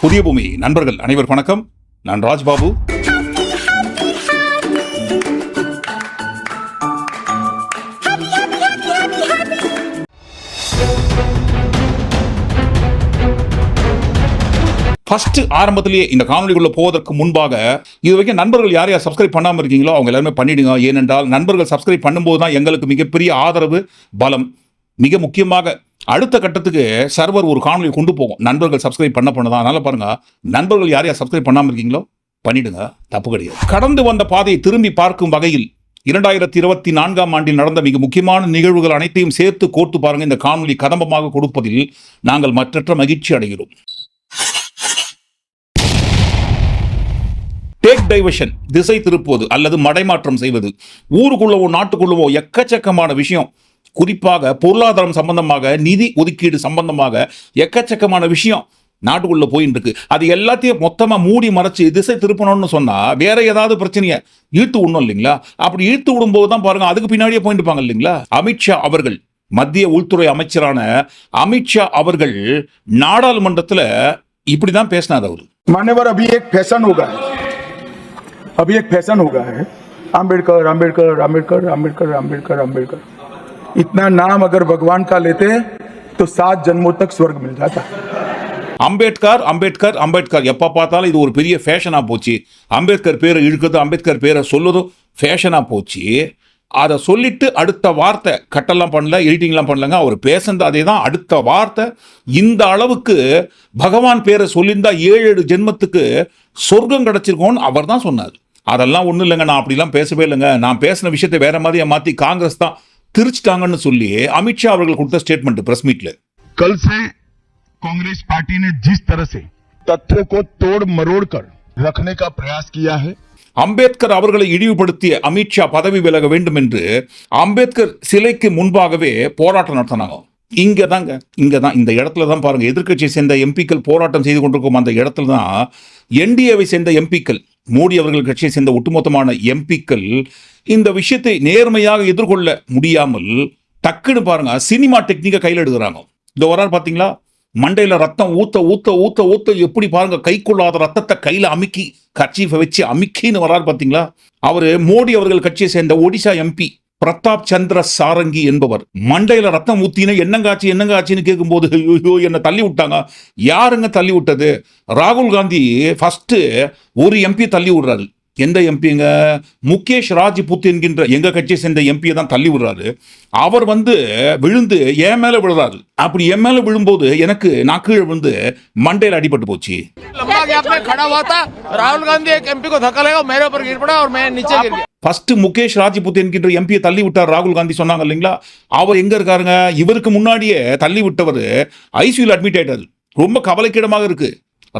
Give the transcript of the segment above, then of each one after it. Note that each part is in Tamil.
புதிய பூமி. நண்பர்கள் அனைவர் வணக்கம். நான் ராஜ்பாபு. ஃபர்ஸ்ட் ஆரம்பத்திலேயே இந்த காணொலிக்குள்ள போவதற்கு முன்பாக இது வரைக்கும் நண்பர்கள் யார் யார் சப்ஸ்கிரைப் பண்ணாமல் இருக்கீங்களோ அவங்க எல்லாருமே பண்ணிடுங்க. ஏனென்றால் நண்பர்கள் சப்ஸ்கிரைப் பண்ணும்போது தான் எங்களுக்கு மிகப்பெரிய ஆதரவு பலம். மிக முக்கியமாக அடுத்த கட்டத்துக்கு சர்வர் ஒரு காணொலியை கொண்டு போகும். நண்பர்கள் சப்ஸ்கிரைப் பண்ண பண்ணதான் அதனால் பாருங்கள் நண்பர்கள் யார் யார் சப்ஸ்கிரைப் பண்ணாமல் இருக்கீங்களோ பண்ணிடுங்க. தப்பு கிடையாது. கடந்து வந்த பாதையை திரும்பி பார்க்கும் வகையில் இரண்டாயிரத்தி இருபத்தி நான்காம் ஆண்டில் நடந்த மிக முக்கியமான நிகழ்வுகள் அனைத்தையும் சேர்த்து கோர்த்து பாருங்க. இந்த காணொலி கதம்பமாக கொடுப்பதில் நாங்கள் மற்றற்ற மகிழ்ச்சி அடைகிறோம். டேக் டைவர்ஷன் திசை திருப்புவது அல்லது மடைமாற்றம் செய்வது. ஊருக்குள்ளவோ நாட்டுக்குள்ளவோ எக்கச்சக்கமான விஷயம். குறிப்பாக பொருளாதாரம் சம்பந்தமாக நிதி ஒதுக்கீடு சம்பந்தமாக எக்கச்சக்கமான விஷயம் நாட்டுக்குள்ள போயின்னு இருக்கு அது எல்லாத்தையும் மொத்தமா மூடி மறைச்சு திசை திருப்பணும்னு சொன்னா வேற ஏதாவது பிரச்சனையை இழுத்து விடணும் இல்லைங்களா அப்படி இழுத்து விடும்போது தான் பாருங்க அதுக்கு பின்னாடியே போயிட்டு இருப்பாங்க இல்லைங்களா அமித்ஷா அவர்கள் மத்திய உள்துறை அமைச்சரான அமித்ஷா அவர்கள் நாடாளுமன்றத்துல இப்படிதான் பேசினார் அவரு मान्यवर अभी एक फैशन हो गया है अभी एक फैशन हो गया है आम्बेडकर आम्बेडकर आम्बेडकर आम्बेडकर आम्बेडकर आम्बेडकर इतना नाम अगर भगवान का लेते तो सात जन्मों तक स्वर्ग मिल जाता அம்பேத்கர் அம்பேத்கர் அம்பேத்கர் எப்போ பார்த்தாலும் இது ஒரு பெரிய ஃபேஷனாக போச்சு அம்பேத்கர் பேரை இழுக்கிறது அம்பேத்கர் பேரை சொல்லுறதும் ஃபேஷனாக போச்சு அதை சொல்லிட்டு அடுத்த வார்த்தை கட்டெல்லாம் பண்ணல எடிட்டிங்லாம் பண்ணலங்க அவர் பேசுனது அதே தான் அடுத்த வார்த்தை இந்த அளவுக்கு பகவான் பேரை சொல்லியிருந்தா ஏழு ஏழு ஜென்மத்துக்கு சொர்க்கம் கிடைச்சிருக்கோன்னு அவர் தான் சொன்னார் அதெல்லாம் ஒன்றும் இல்லைங்க நான் அப்படிலாம் பேசவே இல்லைங்க நான் பேசின விஷயத்தை வேற மாதிரியா மாற்றி காங்கிரஸ் தான் திரிச்சிட்டாங்கன்னு சொல்லி அமித்ஷா அவர்கள் கொடுத்த ஸ்டேட்மெண்ட் பிரஸ் மீட்ல कल से कांग्रेस पार्टी ने जिस तरह से तथ्यों को तोड़ मरोड़ कर रखने का प्रयास किया है அம்பேத்கர் அவர்களை இழிவுபடுத்திய அமித்ஷா பதவி விலக வேண்டும் என்று அம்பேத்கர் சிலைக்கு முன்பாகவே போராட்டம் நடத்தினாங்க இங்க தாங்க இங்க தான் இந்த இடத்துல தான் பாருங்க எதிர்க்கட்சியை சேர்ந்த எம்பிக்கள் போராட்டம் செய்து கொண்டிருக்கும் அந்த இடத்துல தான் என்டிஏவை சேர்ந்த எம்பிக்கள் மோடி அவர்கள் கட்சியை சேர்ந்த ஒட்டுமொத்தமான எம்பிக்கள் இந்த விஷயத்தை நேர்மையாக எதிர்கொள்ள முடியாமல் டக்குன்னு பாருங்க சினிமா டெக்னிக்கை கையில் எடுக்கிறாங்க. இந்த வரார் பார்த்தீங்களா மண்டையில் ரத்தம் ஊத்த ஊத்த ஊத்த ஊத்த எப்படி பாருங்க கைக்குள்ளாத ரத்தத்தை கையில் அமுக்கி கர்ச்சீஃபை வச்சு அமுக்கின்னு வரார் பார்த்தீங்களா அவர் மோடி அவர்கள் கட்சியை சேர்ந்த ஒடிசா எம்பி பிரதாப் சந்திர சாரங்கி என்பவர். மண்டையில ரத்தம் ஊத்தின என்னங்காச்சு என்னங்காச்சின்னு கேட்கும்போது ஐயோ என்னை தள்ளி விட்டாங்க. யாருங்க தள்ளி விட்டது? ராகுல் காந்தி ஃபர்ஸ்ட் ஒரு எம்பி தள்ளி விடுறாரு. எந்த எம்பிங்க முகேஷ் ராஜ்புத் என்கின்ற எங்க கட்சியை சேர்ந்த எம்பியை தான் தள்ளி விடுறாரு அவர் வந்து விழுந்து என் மேல விழுறாரு அப்படி என் மேல விழும்போது எனக்கு நான் கீழே விழுந்து மண்டையில அடிபட்டு போச்சு लंबा गैप में खड़ा हुआ था राहुल गांधी एक एमपी को धक्का लगा मेरे ऊपर गिर पड़ा और मैं नीचे गिर गया ஃபர்ஸ்ட் முகேஷ் ராஜ்புத் என்கின்ற எம்பியை தள்ளி விட்டார் ராகுல் காந்தி சொன்னாங்க இல்லைங்களா அவர் எங்க இருக்காருங்க இவருக்கு முன்னாடியே தள்ளி விட்டவர் ஐசியூல அட்மிட் ஆயிட்டாரு ரொம்ப கவலைக்கிடமாக இருக்கு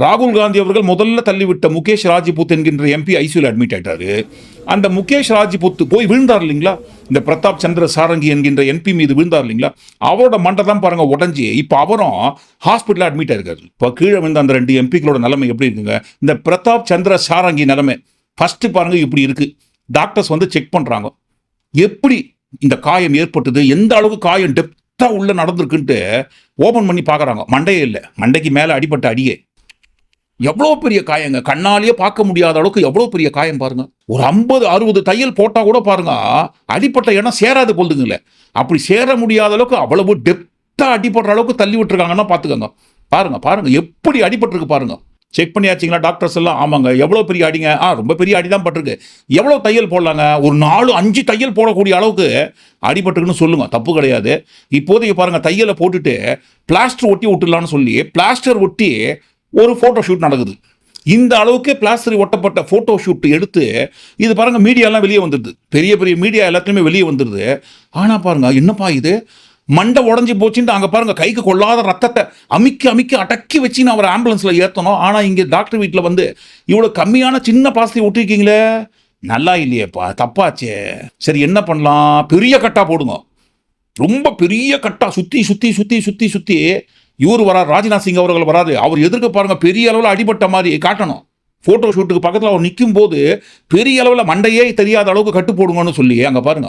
ராகுல் காந்தி அவர்கள் முதல்ல தள்ளிவிட்ட முகேஷ் ராஜ்புத் என்கின்ற எம்பி ஐசியூல அட்மிட் ஆயிட்டாரு. அந்த முகேஷ் ராஜ்புத் போய் விழுந்தார் இல்லைங்களா? இந்த பிரதாப் சந்திர சாரங்கி என்கின்ற எம்பி மீது விழுந்தார் இல்லைங்களா? அவரோட மண்டை தான் பாருங்க உடஞ்சி. இப்போ அவரும் ஹாஸ்பிட்டலில் அட்மிட் ஆயிருக்காரு. இப்போ கீழே விழுந்த அந்த ரெண்டு எம்பிக்களோட நிலைமை எப்படி இருக்குங்க? இந்த பிரதாப் சந்திர சாரங்கி நிலைமை ஃபஸ்ட்டு பாருங்க இப்படி இருக்கு. டாக்டர்ஸ் வந்து செக் பண்ணுறாங்க எப்படி இந்த காயம் ஏற்பட்டது? எந்த அளவுக்கு காயம் டெப்த்தாக உள்ளே நடந்திருக்குன்ட்டு ஓபன் பண்ணி பார்க்குறாங்க. மண்டையே இல்லை. மண்டைக்கு மேலே அடிப்பட்ட அடியே. எவ்வளோ பெரிய காயங்க? கண்ணாலேயே பார்க்க முடியாத அளவுக்கு எவ்வளோ பெரிய காயம் பாருங்க. ஒரு ஐம்பது அறுபது தையல் போட்டால் கூட பாருங்க அடிப்பட்ட இடம் சேராது போகுதுங்களே அப்படி சேர முடியாத அளவுக்கு அவ்வளவு டெப்த்தாக அடிபடுற அளவுக்கு தள்ளி விட்டுருக்காங்கன்னா பார்த்துக்கோங்க பாருங்க பாருங்க எப்படி அடிபட்டிருக்கு பாருங்க. செக் பண்ணியாச்சிங்களா டாக்டர்ஸ் எல்லாம்? ஆமாங்க எவ்வளோ பெரிய அடிங்க? ஆ ரொம்ப பெரிய அடி தான் பட்டிருக்கு. எவ்வளோ தையல் போடலாங்க? ஒரு நாலு அஞ்சு தையல் போடக்கூடிய அளவுக்கு அடிபட்டுருக்குன்னு சொல்லுங்க தப்பு கிடையாது. இப்போதைக்கு பாருங்கள் தையலை போட்டுட்டு பிளாஸ்டர் ஒட்டி விட்டுலான்னு சொல்லி பிளாஸ்டர் ஒட்டி ஒரு ஃபோட்டோ ஷூட் நடக்குது. இந்த அளவுக்கு பிளாஸ்டரி ஒட்டப்பட்ட ஃபோட்டோ ஷூட் எடுத்து இது பாருங்கள் மீடியாலாம் வெளியே வந்துடுது. பெரிய பெரிய மீடியா எல்லாத்துலேயுமே வெளியே வந்துடுது. ஆனால் பாருங்க என்னப்பா இது? மண்டை உடஞ்சி போச்சுன்னு அங்கே பாருங்கள் கைக்கு கொள்ளாத ரத்தத்தை அமிக்க அமிக்க அடக்கி வச்சு நான் அவர் ஆம்புலன்ஸில் ஏற்றணும் ஆனால் இங்கே டாக்டர் வீட்டில் வந்து இவ்வளோ கம்மியான சின்ன பிளாஸ்டரி விட்டுருக்கீங்களே நல்லா இல்லையேப்பா தப்பாச்சே. சரி என்ன பண்ணலாம்? பெரிய கட்டா போடுங்க. ரொம்ப பெரிய கட்டா சுற்றி சுற்றி சுற்றி சுற்றி சுற்றி இவர் வரார் ராஜ்நாத் சிங் அவர்கள் வராது. அவர் எதிர்க்க பாருங்க பெரிய அளவில் அடிபட்ட மாதிரி காட்டணும். ஃபோட்டோ ஷூட்டுக்கு பக்கத்தில் அவர் நிற்கும் போது பெரிய அளவில் மண்டையே தெரியாத அளவுக்கு கட்டு போடுங்கன்னு சொல்லி அங்கே பாருங்க.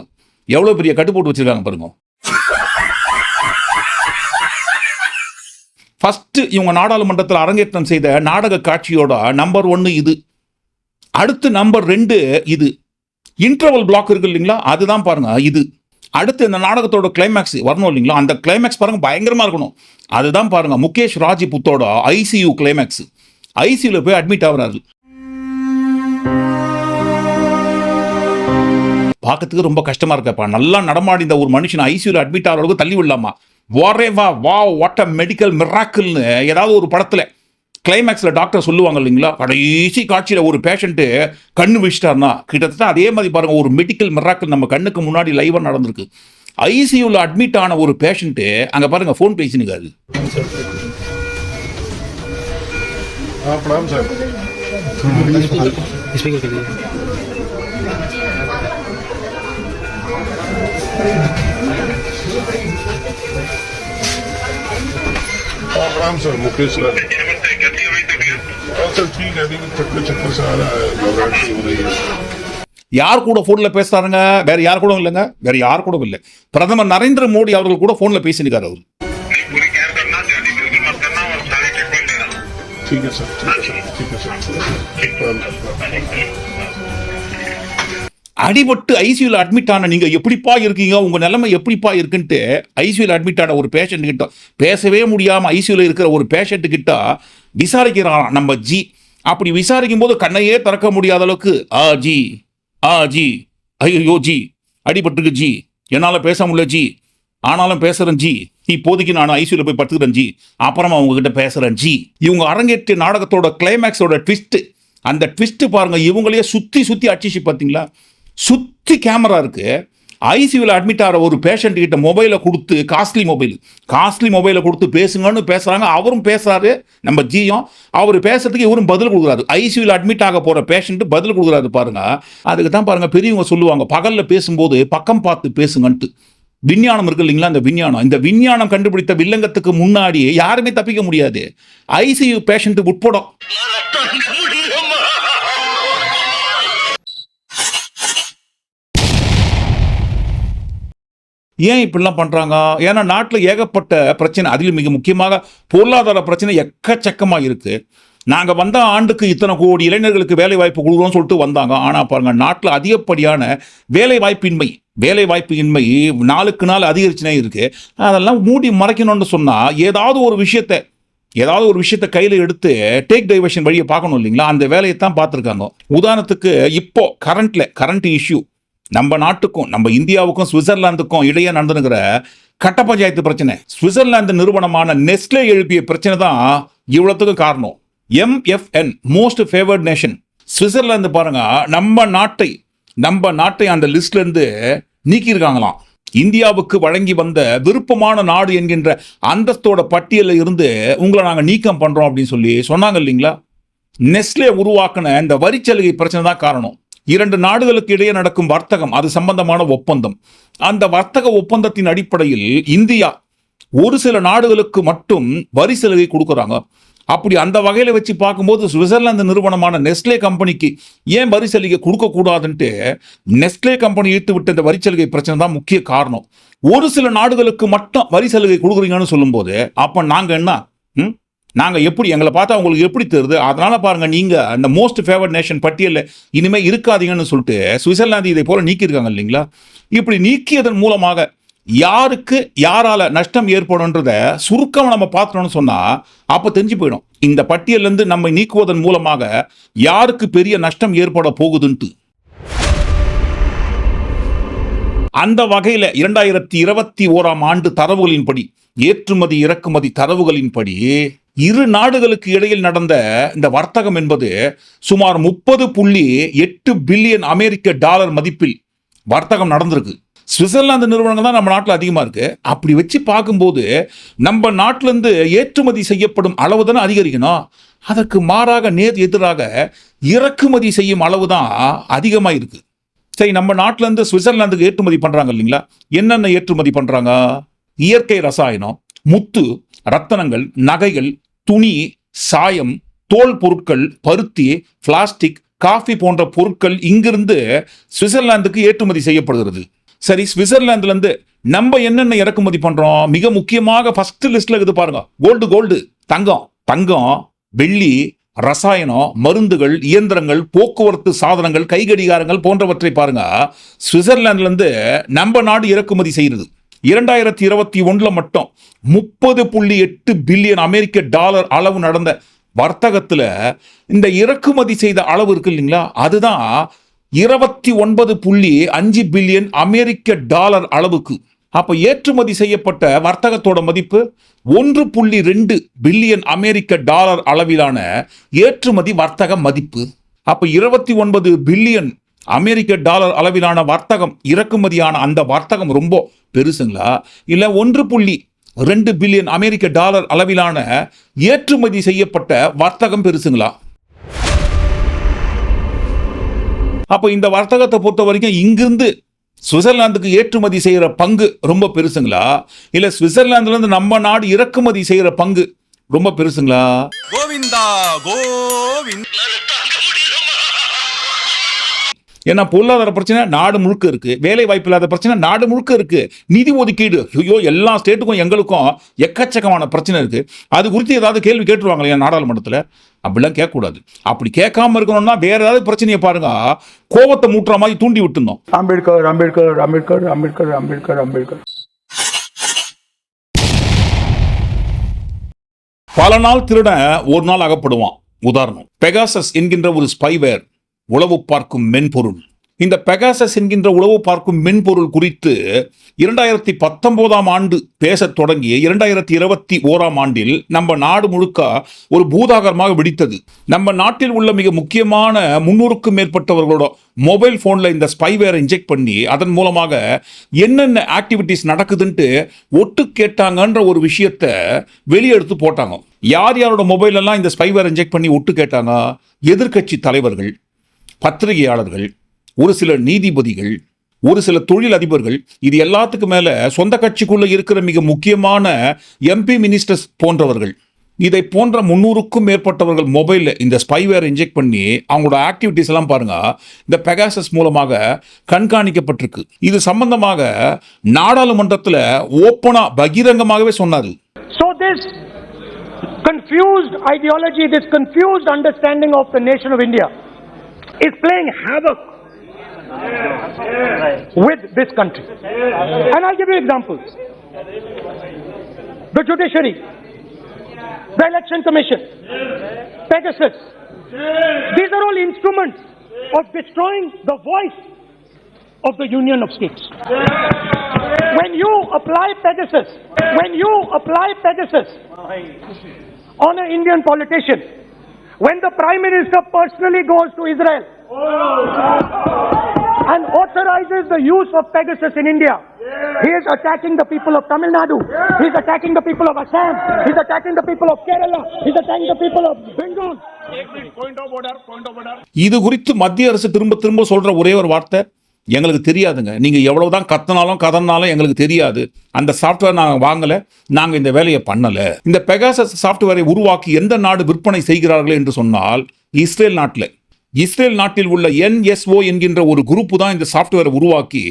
எவ்வளோ பெரிய கட்டு போட்டு வச்சிருக்காங்க பாருங்க. ஃபஸ்ட்டு இவங்க நாடாளுமன்றத்தில் அரங்கேற்றம் செய்த நாடக காட்சியோட நம்பர் ஒன்று இது. அடுத்து நம்பர் ரெண்டு இது. இன்டர்வல் பிளாக் இருக்கு இல்லைங்களா? அதுதான் பாருங்க இது. அடுத்து இந்த நாடகத்தோட கிளைமேக்ஸ் வரணும் இல்லைங்களா? அந்த கிளைமேக்ஸ் பாருங்க பயங்கரமாக இருக்கணும். அதுதான் பாருங்கள் முகேஷ் ராஜிபுத்தோட ஐசியூ கிளைமேக்ஸ் ஐசியூவில் போய் அட்மிட் ஆகுறாரு. பார்க்கறதுக்கு ரொம்ப கஷ்டமாக இருக்கப்பா நல்லா நடமாடி இந்த ஒரு மனுஷன் ஐசியூவில் அட்மிட் ஆகிற அளவுக்கு தள்ளி விடலாமா? வாரே வா வா வாட் அ மெடிக்கல் மிராக்கிள்னு ஏதாவது ஒரு படத்தில் கிளைமேக்ஸில் டாக்டர் சொல்லுவாங்க இல்லைங்களா கடைசி காட்சியில் ஒரு பேஷண்ட்டு கண்ணு வச்சிட்டாருன்னா கிட்டத்தட்ட அதே மாதிரி பாருங்க ஒரு மெடிக்கல் மிராக்கிள் நம்ம கண்ணுக்கு முன்னாடி லைவாக நடந்திருக்கு ஐசியூவில் அட்மிட் ஆன ஒரு பேஷண்ட்டு அங்கே பாருங்க ஃபோன் பேசினுக்காரு हाँ प्रणाम सर स्पीकर के लिए हाँ प्रणाम सर मुकेश लाल हाँ सर ठीक है अभी चक्कर चक्कर से आ रहा है घबराहट सी हो रही है யார் கூட ஃபோனில் பேசுறாருங்க வேற யார் கூட இல்லைங்க வேற யார் கூட இல்லை பிரதமர் நரேந்திர மோடி அவர்கள் கூட ஃபோனில் பேசினுக்காரு அவர் पूरी केयर करना जल्दी बिल्कुल मत करना और सारी ट्रीटमेंट लेना ठीक है सर ठीक है सर ठीक है सर அடிபட்டு ஐசியூல அட்மிட் ஆன நீங்க எப்படிப்பா இருக்கீங்க உங்க நிலைமை எப்படிப்பா இருக்குன்ட்டு ஐசியூல அட்மிட் ஆன ஒரு பேஷண்ட் கிட்ட பேசவே முடியாம ஐசியூல இருக்கிற ஒரு பேஷண்ட் கிட்ட விசாரிக்கிறாராம் நம்ம ஜி. அப்படி விசாரிக்கும் போது கண்ணையே திறக்க முடியாத அளவுக்கு ஆ ஜி. ஆ ஜி. ஐயோ ஜி. அடிபட்டுருக்கு ஜி. என்னால் பேச முடியல ஜி. ஆனாலும் பேசுகிறேன் ஜி. இப்போதைக்கு நான் ஐசியூவில் போய் படுத்துக்கிறேன் ஜி. அப்புறமா அவங்கக்கிட்ட பேசுகிறேன் ஜி. இவங்க அரங்கேற்றிய நாடகத்தோட கிளைமேக்ஸோட ட்விஸ்ட்டு அந்த ட்விஸ்ட்டு பாருங்கள் இவங்களையே சுற்றி சுற்றி அடிச்சிச்சு பார்த்தீங்களா சுற்றி கேமரா இருக்குது ஐசியூவில் அட்மிட் ஆகிற ஒரு பேஷண்ட் கிட்ட மொபைலை கொடுத்து காஸ்ட்லி மொபைல் காஸ்ட்லி மொபைலை கொடுத்து பேசுங்கன்னு பேசுகிறாங்க அவரும் பேசுகிறாரு நம்ம ஜியும். அவர் பேசுறதுக்கு இவரும் பதில் கொடுக்குறாரு. ஐசியூவில் அட்மிட் ஆக போகிற பேஷண்ட்டு பதில் கொடுக்குறாரு பாருங்க. அதுக்கு தான் பாருங்க பெரியவங்க சொல்லுவாங்க பகலில் பேசும்போது பக்கம் பார்த்து பேசுங்கன்ட்டு. விஞ்ஞானம் இருக்கு இல்லைங்களா அந்த விஞ்ஞானம். இந்த விஞ்ஞானம் கண்டுபிடித்த வில்லங்கத்துக்கு முன்னாடி யாருமே தப்பிக்க முடியாது. ஐசியூ பேஷண்ட்டு உட்படம் ஏன் இப்படிலாம் பண்ணுறாங்க ஏன்னா நாட்டில் ஏகப்பட்ட பிரச்சனை அதிலும் மிக முக்கியமாக பொருளாதார பிரச்சனை எக்கச்சக்கமாக இருக்குது நாங்கள் வந்த ஆண்டுக்கு இத்தனை கோடி இளைஞர்களுக்கு வேலை வாய்ப்பு கொடுக்குறோம்னு சொல்லிட்டு வந்தாங்க. ஆனால் பாருங்கள் நாட்டில் அதிகப்படியான வேலை வாய்ப்பின்மை வேலை வாய்ப்பு இன்மை நாளுக்கு நாள் அதிகரிச்சுனே இருக்குது அதெல்லாம் மூடி மறைக்கணும்னு சொன்னால் ஏதாவது ஒரு விஷயத்தை ஏதாவது ஒரு விஷயத்தை கையில் எடுத்து டேக் டைவர்ஷன் வழியை பார்க்கணும் இல்லைங்களா? அந்த வேலையை தான் பார்த்துருக்காங்க. உதாரணத்துக்கு இப்போ கரண்ட்டில் கரண்ட் இஷ்யூ நம்ம நாட்டுக்கும் நம்ம இந்தியாவுக்கும் சுவிட்சர்லாந்துக்கும் இடையே நடந்துருக்கிற கட்ட பஞ்சாயத்து பிரச்சனை. சுவிட்சர்லாந்து நிறுவனமான நெஸ்லே எழுப்பிய பிரச்சனை தான் இவ்வளோத்துக்கும் காரணம். MFN most favoured nation Switzerland பாருங்க நம்ம நாட்டை நம்ம நாட்டை அந்த லிஸ்ட்லேருந்து நீக்கியிருக்காங்களாம். இந்தியாவுக்கு வழங்கி வந்த விருப்பமான நாடு என்கின்ற அந்தஸ்தோட பட்டியலில் இருந்து உங்களை நாங்கள் நீக்கம் பண்ணுறோம் அப்படின்னு சொல்லி சொன்னாங்க இல்லைங்களா? நெஸ்லே உருவாக்கின இந்த வரிச்சலுகை பிரச்சனை தான் காரணம். இரண்டு நாடுகளுக்கு இடையே நடக்கும் வர்த்தகம் அது சம்பந்தமான ஒப்பந்தம். அந்த வர்த்தக ஒப்பந்தத்தின் அடிப்படையில் இந்தியா ஒரு சில நாடுகளுக்கு மட்டும் வரி சலுகை கொடுக்குறாங்க. அப்படி அந்த வகையில் வச்சு பார்க்கும்போது சுவிட்சர்லாந்து நிறுவனமான நெஸ்லே கம்பெனிக்கு ஏன் வரி சலுகை கொடுக்கக்கூடாதுன்ட்டு நெஸ்லே கம்பெனி இழுத்து விட்ட இந்த வரி சலுகை பிரச்சனை தான் முக்கிய காரணம். ஒரு சில நாடுகளுக்கு மட்டும் வரி சலுகை கொடுக்குறீங்கன்னு சொல்லும்போது அப்போ நாங்கள் என்ன? நாங்கள் எப்படி எங்களை பார்த்தா உங்களுக்கு எப்படி தெரியுது? அதனால் பாருங்கள் நீங்கள் அந்த மோஸ்ட் ஃபேவர்ட் நேஷன் பட்டியலில் இனிமேல் இருக்காதீங்கன்னு சொல்லிட்டு சுவிட்சர்லாந்து இதை போல் நீக்கியிருக்காங்க இல்லைங்களா? இப்படி நீக்கியதன் மூலமாக யாருக்கு யாரால் நஷ்டம் ஏற்படும்ன்றத சுருக்கம் நம்ம பார்த்தோம்னு சொன்னால் அப்போ தெரிஞ்சு போயிடும். இந்த பட்டியலேருந்து நம்ம நீக்குவதன் மூலமாக யாருக்கு பெரிய நஷ்டம் ஏற்பட போகுதுன்ட்டு. அந்த வகையில் இரண்டாயிரத்தி இருபத்தி ஓராம் ஆண்டு தரவுகளின்படி ஏற்றுமதி இறக்குமதி தரவுகளின்படி இரு நாடுகளுக்கு இடையில் நடந்த இந்த வர்த்தகம் என்பது சுமார் முப்பது புள்ளி எட்டு பில்லியன் அமெரிக்க டாலர் மதிப்பில் வர்த்தகம் நடந்திருக்கு. சுவிட்சர்லாந்து நிறுவனங்கள் தான் நம்ம நாட்டில் அதிகமாக இருக்கு. அப்படி வச்சு பார்க்கும்போது நம்ம நாட்டிலேருந்து ஏற்றுமதி செய்யப்படும் அளவு தானே அதிகரிக்கணும். அதற்கு மாறாக நேர் எதிராக இறக்குமதி செய்யும் அளவு தான் அதிகமாக இருக்குது சரி நம்ம நாட்டிலேருந்து சுவிட்சர்லாந்துக்கு ஏற்றுமதி பண்ணுறாங்க இல்லைங்களா? என்னென்ன ஏற்றுமதி பண்ணுறாங்க இயற்கை ரசாயனம் முத்து ரத்தனங்கள் நகைகள் துணி சாயம் தோல் பொருட்கள் பருத்தி பிளாஸ்டிக் காஃபி போன்ற பொருட்கள் இங்கிருந்து சுவிட்சர்லாந்துக்கு ஏற்றுமதி செய்யப்படுகிறது. சரி சுவிட்சர்லாந்துலேருந்து நம்ம என்னென்ன இறக்குமதி பண்ணுறோம் மிக முக்கியமாக ஃபர்ஸ்ட் லிஸ்ட்டில் இருக்குது பாருங்க. கோல்டு கோல்டு தங்கம். தங்கம் வெள்ளி ரசாயனம் மருந்துகள் இயந்திரங்கள் போக்குவரத்து சாதனங்கள் கைகடிகாரங்கள் போன்றவற்றை பாருங்க. சுவிட்சர்லாந்துலேருந்து நம்ம நாடு இறக்குமதி செய்கிறது. இரண்டாயிரத்தி இருபத்தி ஒன்றில் மட்டும் முப்பது புள்ளி எட்டு பில்லியன் அமெரிக்க டாலர் அளவு நடந்த வர்த்தகத்தில் இந்த இறக்குமதி செய்த அளவு இருக்கு இல்லைங்களா? அதுதான் இருபத்தி ஒன்பது புள்ளி அஞ்சு பில்லியன் அமெரிக்க டாலர் அளவுக்கு. அப்போ ஏற்றுமதி செய்யப்பட்ட வர்த்தகத்தோட மதிப்பு ஒன்று புள்ளி ரெண்டு பில்லியன் அமெரிக்க டாலர் அளவிலான ஏற்றுமதி வர்த்தக மதிப்பு. அப்போ இருபத்தி ஒன்பது பில்லியன் அமெரிக்க டாலர் அளவிலான வர்த்தகம் இறக்குமதியான அந்த வர்த்தகம் ரொம்ப பெருசுங்களா? இல்லை ஒன்று புள்ளி ரெண்டு பில்லியன் அமெரிக்க டாலர் அளவிலான ஏற்றுமதி செய்யப்பட்ட வர்த்தகம் பெருசுங்களா? அப்போ இந்த வர்த்தகத்தை பொறுத்த வரைக்கும் இங்கிருந்து சுவிட்சர்லாந்துக்கு ஏற்றுமதி செய்கிற பங்கு ரொம்ப பெருசுங்களா? இல்லை சுவிட்சர்லாந்துல இருந்து நம்ம நாடு இறக்குமதி செய்கிற பங்கு ரொம்ப பெருசுங்களா? கோவிந்தா கோவிந்த் ஏன்னா பொருளாதார பிரச்சனை நாடு முழுக்க இருக்கு. வேலை வாய்ப்பு இல்லாத பிரச்சனை நாடு முழுக்க இருக்குது நிதி ஒதுக்கீடு ஐயோ எல்லா ஸ்டேட்டுக்கும் எங்களுக்கும் எக்கச்சக்கமான பிரச்சனை இருக்குது அது குறித்து ஏதாவது கேள்வி கேட்டுருவாங்க இல்லையா நாடாளுமன்றத்தில்? அப்படிலாம் கேட்கக்கூடாது. அப்படி கேட்காம இருக்கணும்னா வேற ஏதாவது பிரச்சனையை பாருங்க. கோபத்தை மூட்டுற மாதிரி தூண்டி விட்டுருந்தோம் அம்பேத்கர் அம்பேத்கர் அம்பேத்கர் அம்பேத்கர் அம்பேத்கர் அம்பேத்கர். பல நாள் திருட ஒரு நாள் அகப்படுவான். உதாரணம் பெகாசஸ் என்கின்ற ஒரு ஸ்பைவேர் உளவு பார்க்கும் மென்பொருள். இந்த பெகாசஸ் என்கின்ற உளவு பார்க்கும் மென்பொருள் குறித்து இரண்டாயிரத்தி பத்தொன்பதாம் ஆண்டு பேசத் தொடங்கி இரண்டாயிரத்தி இருபத்தி ஓராம் ஆண்டில் நம்ம நாடு முழுக்க ஒரு பூதாகரமாக வெடித்தது. நம்ம நாட்டில் உள்ள மிக முக்கியமான முன்னூறுக்கும் மேற்பட்டவர்களோட மொபைல் ஃபோனில் இந்த ஸ்பைவேரை இன்ஜெக்ட் பண்ணி அதன் மூலமாக என்னென்ன ஆக்டிவிட்டீஸ் நடக்குதுன்ட்டு ஒட்டு கேட்டாங்கன்ற ஒரு விஷயத்தை வெளியெடுத்து போட்டாங்க. யார் யாரோட மொபைலெல்லாம் இந்த ஸ்பைவேர் இன்ஜெக்ட் பண்ணி ஒட்டு கேட்டாங்க? எதிர்க்கட்சி தலைவர்கள். பத்திரிகையாளர்கள் ஒரு சில நீதிபதிகள் ஒரு சில தொழில் அதிபர்கள் இது எல்லாத்துக்கு மேல சொந்த கட்சிக்குள்ள இருக்கிற மிக முக்கியமான எம்பி மினிஸ்டர்ஸ் போன்றவர்கள். இதை போன்ற முன்னூறுக்கும் மேற்பட்டவர்கள் மொபைலில் இந்த ஸ்பைவேர் இன்ஜெக்ட் பண்ணி அவங்களோட ஆக்டிவிட்டிஸ் எல்லாம் பாருங்க. இந்த பெகாசஸ் மூலமாக கண்காணிக்கப்பட்டிருக்கு. இது சம்பந்தமாக நாடாளுமன்றத்தில் ஓப்பனா பகிரங்கமாகவே சொன்னார். So this confused ideology, this confused understanding of the nation of India is playing havoc with this country. And I'll give you examples. The judiciary, the election commission, Pegasus. These are all instruments of destroying the voice of the Union of States. When you apply Pegasus, when you apply Pegasus on an Indian politician, when the Prime Minister personally goes to Israel and authorizes the use of Pegasus in India, he is attacking the people of Tamil Nadu, he is attacking the people of Assam, he is attacking the people of Kerala, he is attacking the people of Bengal. இது குறித்து மத்திய அரசு திரும்ப திரும்ப சொல்ற ஒரே ஒரு வார்த்தை எங்களுக்கு தெரியாதுங்க. நீங்கள் எவ்வளோ தான் கத்தினாலும் கதனாலும் எங்களுக்கு தெரியாது. அந்த சாஃப்ட்வேர் நாங்கள் வாங்கலை. நாங்கள் இந்த வேலையை பண்ணலை. இந்த பெகாசஸ் சாஃப்ட்வேரை உருவாக்கி எந்த நாடு விற்பனை செய்கிறார்கள் என்று சொன்னால் இஸ்ரேல் நாட்டில். இஸ்ரேல் நாட்டில் உள்ள என்எஸ்ஓ என்கின்ற ஒரு குரூப்பு தான் இந்த சாஃப்ட்வேரை உருவாக்கி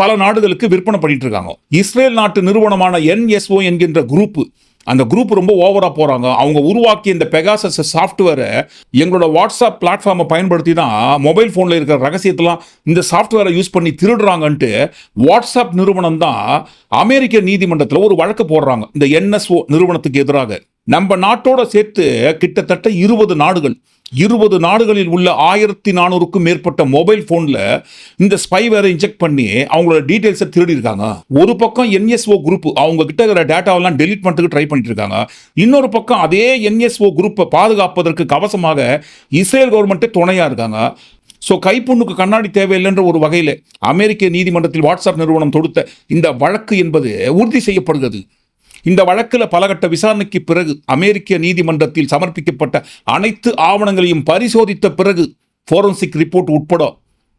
பல நாடுகளுக்கு விற்பனை பண்ணிட்டு இருக்காங்க. இஸ்ரேல் நாட்டு நிறுவனமான என்எஸ்ஓ என்கின்ற குரூப்பு அந்த குரூப் ரொம்ப ஓவராக போகிறாங்க அவங்க உருவாக்கிய இந்த பெகாசஸ் சாஃப்ட்வேரை எங்களோட வாட்ஸ்அப் பிளாட்ஃபார்மை பயன்படுத்தி தான் மொபைல் ஃபோனில் இருக்கிற ரகசியத்தெல்லாம் இந்த சாஃப்ட்வேரை யூஸ் பண்ணி திருடுறாங்கன்ட்டு வாட்ஸ்அப் நிறுவனம் தான் அமெரிக்க நீதிமன்றத்தில் ஒரு வழக்கு போடுறாங்க. இந்த என்எஸ்ஓ நிறுவனத்துக்கு எதிராக. நம்ம நாட்டோட சேர்த்து கிட்டத்தட்ட இருபது நாடுகள் இருபது நாடுகளில் உள்ள ஆயிரத்தி நானூறுக்கும் மேற்பட்ட மொபைல் ஃபோனில் இந்த ஸ்பைவேரை இன்ஜெக்ட் பண்ணி அவங்களோட டீட்டெயில்ஸை திருடி இருக்காங்க ஒரு பக்கம் என்எஸ்ஓ குரூப் அவங்க கிட்ட இருக்கிற டேட்டாவெல்லாம் டெலீட் பண்ணுறதுக்கு ட்ரை பண்ணிட்டு இருக்காங்க இன்னொரு பக்கம் அதே என்எஸ்ஓ குரூப்பை பாதுகாப்பதற்கு கவசமாக இஸ்ரேல் கவர்மெண்ட்டே துணையாக இருக்காங்க. ஸோ கைப்புண்ணுக்கு கண்ணாடி தேவையில்லைன்ற ஒரு வகையில் அமெரிக்க நீதிமன்றத்தில் வாட்ஸ்அப் நிறுவனம் தொடுத்த இந்த வழக்கு என்பது உறுதி செய்யப்படுகிறது. இந்த வழக்கில் பலகட்ட விசாரணைக்கு பிறகு அமெரிக்க நீதிமன்றத்தில் சமர்ப்பிக்கப்பட்ட அனைத்து ஆவணங்களையும் பரிசோதித்த பிறகு ஃபோரன்சிக் ரிப்போர்ட் உட்பட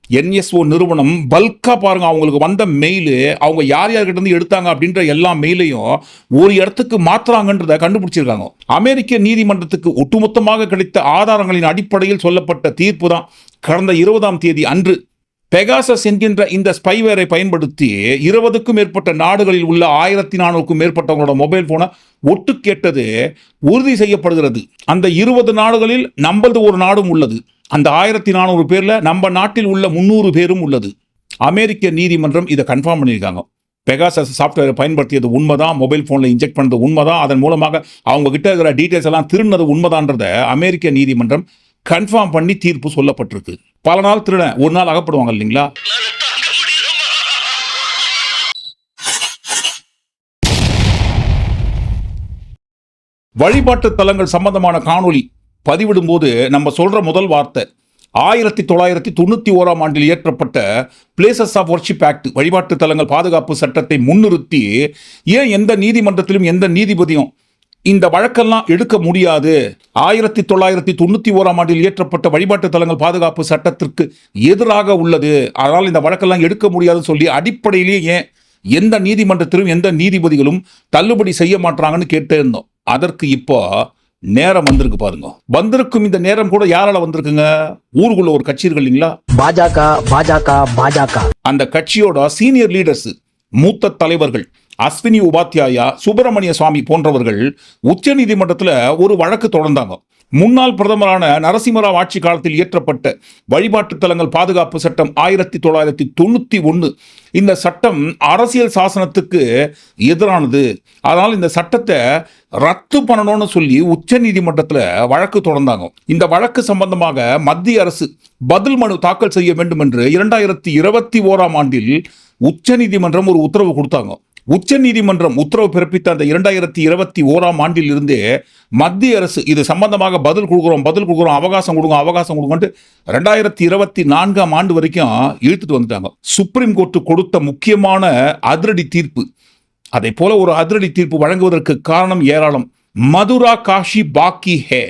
என்எஸ்ஓ நிறுவனம் பல்கா பாருங்க அவங்களுக்கு வந்த மெயிலு அவங்க யார் யார்கிட்ட இருந்து எடுத்தாங்க அப்படின்ற எல்லா மெயிலையும் ஒரு இடத்துக்கு மாற்றுறாங்கன்றத கண்டுபிடிச்சிருக்காங்க. அமெரிக்க நீதிமன்றத்துக்கு ஒட்டுமொத்தமாக கிடைத்த ஆதாரங்களின் அடிப்படையில் சொல்லப்பட்ட தீர்ப்பு தான் கடந்த இருபதாம் தேதி அன்று பெகாசஸ் என்கின்ற இந்த ஸ்பைவேரை பயன்படுத்தி இருபதுக்கும் மேற்பட்ட நாடுகளில் உள்ள ஆயிரத்தி நானூறுக்கும் மேற்பட்டவங்களோட மொபைல் போனை ஒட்டு கேட்டது உறுதி செய்யப்படுகிறது. அந்த இருபது நாடுகளில் நம்மளது ஒரு நாடும் உள்ளது. அந்த ஆயிரத்தி நானூறு பேரில் நம்ம நாட்டில் உள்ள முந்நூறு பேரும் உள்ளது. அமெரிக்க நீதிமன்றம் இதை கன்ஃபார்ம் பண்ணியிருக்காங்க. பெகாசஸ் சாஃப்ட்வேரை பயன்படுத்தியது உண்மைதான் மொபைல் ஃபோனில் இன்ஜெக்ட் பண்ணது உண்மைதான் அதன் மூலமாக அவங்க கிட்ட இருக்கிற டீட்டெயில்ஸ் எல்லாம் திருநது உண்மைதான்றத அமெரிக்க நீதிமன்றம் கன்ஃபார்ம் பண்ணி தீர்ப்பு சொல்லப்பட்டிருக்கு. பல நாள் திருடன் ஒரு நாள் அகப்படுவாங்க இல்லைங்களா? வழிபாட்டு தலங்கள் சம்பந்தமான காணொளி பதிவிடும்போது நம்ம சொல்ற முதல் வார்த்தை ஆயிரத்தி தொள்ளாயிரத்தி தொண்ணூத்தி ஓராம் ஆண்டில் இயற்றப்பட்ட பிளேசஸ் ஆஃப் ஒர்ஷிப் ஆக்ட் வழிபாட்டு தலங்கள் பாதுகாப்பு சட்டத்தை முன்னிறுத்தி ஏன் எந்த நீதிமன்றத்திலும் எந்த நீதிபதியும் இந்த வழக்கெல்லாம் எடுக்க முடியாது. ஆயிரத்தி தொள்ளாயிரத்தி தொண்ணூத்தி ஓராம் ஆண்டில் இயற்றப்பட்ட வழிபாட்டு தலங்கள் பாதுகாப்பு சட்டத்திற்கு எதிராக உள்ளது. அதனால் இந்த வழக்கெல்லாம் எடுக்க முடியாதுன்னு சொல்லி அடிப்படையிலேயே ஏன் எந்த நீதிமன்றத்திலும் எந்த நீதிபதிகளும் தள்ளுபடி செய்ய மாட்டாங்கன்னு கேட்டே இருந்தோம். அதற்கு இப்போ நேரம் வந்திருக்கு பாருங்க. வந்திருக்கும் இந்த நேரம் கூட யாரால வந்திருக்குங்க? ஊருக்குள்ள ஒரு கட்சி இருக்கு இல்லைங்களா? பாஜக பாஜக பாஜக. அந்த கட்சியோட சீனியர் லீடர்ஸ் மூத்த தலைவர்கள் அஸ்வினி உபாத்யாயா சுப்பிரமணிய சுவாமி போன்றவர்கள் உச்ச நீதிமன்றத்தில் ஒரு வழக்கு தொடர்ந்தாங்க. முன்னாள் பிரதமரான நரசிம்மராவ் ஆட்சி காலத்தில் இயற்றப்பட்ட வழிபாட்டு தலங்கள் பாதுகாப்பு சட்டம் ஆயிரத்தி தொள்ளாயிரத்தி தொண்ணூற்றி ஒன்று இந்த சட்டம் அரசியல் சாசனத்துக்கு எதிரானது. அதனால் இந்த சட்டத்தை ரத்து பண்ணணும்னு சொல்லி உச்ச நீதிமன்றத்தில் வழக்கு தொடர்ந்தாங்க. இந்த வழக்கு சம்பந்தமாக மத்திய அரசு பதில் மனு தாக்கல் செய்ய வேண்டும் என்று இரண்டாயிரத்தி இருபத்தி ஓராம் ஆண்டில் உச்ச நீதிமன்றம் ஒரு உத்தரவு கொடுத்தாங்க. உச்ச நீதிமன்றம் உத்தரவு பிறப்பித்த அந்த இரண்டாயிரத்தி இருபத்தி ஓராம் ஆண்டில் இருந்தே மத்திய அரசு இது சம்பந்தமாக பதில் கொடுக்குறோம் பதில் கொடுக்குறோம் அவகாசம் கொடுங்க அவகாசம் கொடுங்கன்ட்டு ரெண்டாயிரத்தி இருபத்தி நான்காம் ஆண்டு வரைக்கும் இழுத்துட்டு வந்துட்டாங்க. சுப்ரீம் கோர்ட்டு கொடுத்த முக்கியமான அதிரடி தீர்ப்பு. அதை போல ஒரு அதிரடி தீர்ப்பு வழங்குவதற்கு காரணம் ஏராளம். மதுரா காஷி பாக்கி ஹே.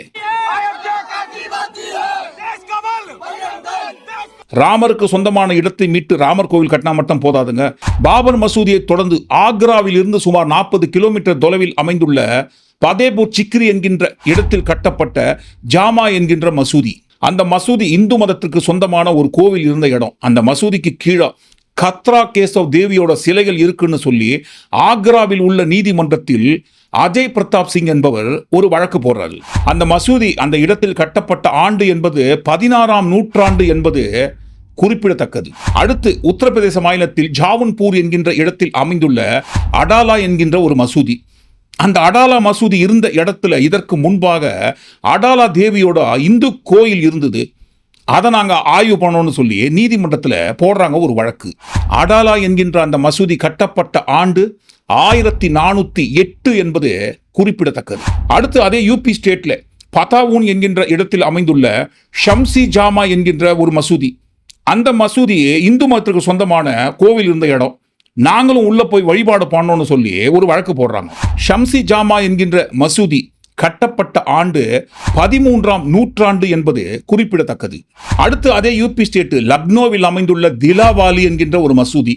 ராமருக்கு சொந்தமான இடத்தை மீட்டு ராமர் கோவில் கட்டினா மட்டும் போதாதுங்க. பாபர் மசூதியை தொடர்ந்து ஆக்ராவில் இருந்து சுமார் நாற்பது கிலோமீட்டர் தொலைவில் அமைந்துள்ள பதேபூர் சிக்ரி என்கின்ற இடத்தில் கட்டப்பட்ட ஜாமா என்கின்ற மசூதி. அந்த மசூதி இந்து மதத்திற்கு சொந்தமான ஒரு கோவில் இருந்த இடம். அந்த மசூதிக்கு கீழே கத்ரா கேசவ் தேவியோட சிலைகள் இருக்குன்னு சொல்லி ஆக்ராவில் உள்ள நீதிமன்றத்தில் அஜய் பிரதாப் சிங் என்பவர் ஒரு வழக்கு போடுறாரு. அந்த மசூதி அந்த இடத்தில் கட்டப்பட்ட ஆண்டு என்பது பதினாறாம் நூற்றாண்டு என்பது குறிப்பிடத்தக்கது. அடுத்து உத்தரப்பிரதேச மாநிலத்தில் ஜாவுன்பூர் என்கின்ற இடத்தில் அமைந்துள்ள அடாலா என்கின்ற ஒரு மசூதி. அந்த அடாலா மசூதி இருந்த இடத்துல இதற்கு முன்பாக அடாலா தேவியோட இந்து கோயில் இருந்தது. அதை நாங்கள் ஆய்வு பண்ணோம்னு சொல்லி நீதிமன்றத்தில் போடுறாங்க ஒரு வழக்கு. அடாலா என்கின்ற அந்த மசூதி கட்டப்பட்ட ஆண்டு ஆயிரத்தி நானூற்றி எட்டு என்பது குறிப்பிடத்தக்கது. அடுத்து அதே யூபி ஸ்டேட்டில் பதாவூன் என்கின்ற இடத்தில் அமைந்துள்ள ஷம்சி ஜாமா என்கின்ற ஒரு மசூதி. அந்த மசூதி இந்து மதத்திற்கு சொந்தமான கோவில் இருந்த இடம். நாங்களும் உள்ள போய் வழிபாடு பண்ணோம்னு சொல்லி ஒரு வழக்கு போடுறாங்க. ஷம்சி ஜாமா என்கின்ற மசூதி கட்டப்பட்ட ஆண்டு பதிமூன்றாம் நூற்றாண்டு என்பது குறிப்பிடத்தக்கது. அடுத்து அதே யூபி ஸ்டேட் லக்னோவில் அமைந்துள்ள திலாவாலி என்கின்ற ஒரு மசூதி.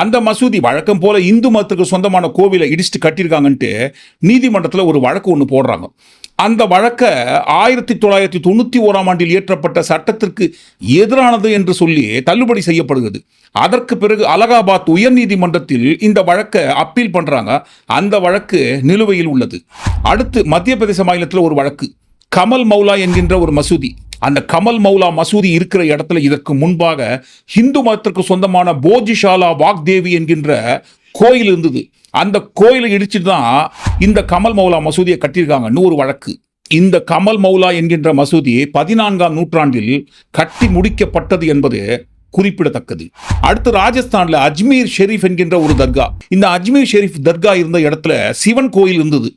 அந்த மசூதி வழக்கம் போல இந்து மதத்துக்கு சொந்தமான கோவிலை இடிச்சுட்டு கட்டியிருக்காங்கன்ட்டு நீதிமன்றத்தில் ஒரு வழக்கு ஒன்று போடுறாங்க. அந்த வழக்கை ஆயிரத்தி தொள்ளாயிரத்தி தொண்ணூற்றி ஓராம் ஆண்டில் இயற்றப்பட்ட சட்டத்திற்கு எதிரானது என்று சொல்லி தள்ளுபடி செய்யப்படுகிறது. அதற்கு பிறகு அலகாபாத் உயர்நீதிமன்றத்தில் இந்த வழக்கை அப்பீல் பண்ணுறாங்க அந்த வழக்கு நிலுவையில் உள்ளது. அடுத்து மத்திய பிரதேச மாநிலத்தில் ஒரு வழக்கு. கமல் மௌலா என்கின்ற ஒரு மசூதி. அந்த கமல் மௌலா மசூதி இருக்கிற இடத்துல இதற்கு முன்பாக ஹிந்து மதத்திற்கு சொந்தமான போஜிஷாலா வாக்தேவி என்கின்ற கோயில் இருந்தது. அந்த கோயிலை இடிச்சுட்டு தான் இந்த கமல் மௌலா மசூதியை கட்டியிருக்காங்கன்னு ஒரு வழக்கு. இந்த கமல் மௌலா என்கின்ற மசூதி பதினான்காம் நூற்றாண்டில் கட்டி முடிக்கப்பட்டது என்பது குறிப்பிடத்தக்கது. அடுத்து ராஜஸ்தான்ல அஜ்மீர் ஷெரீஃப் என்கின்ற ஒரு தர்கா. இந்த அஜ்மீர் ஷெரீஃப் தர்கா இருந்த இடத்துல சிவன் கோயில் இருந்தது.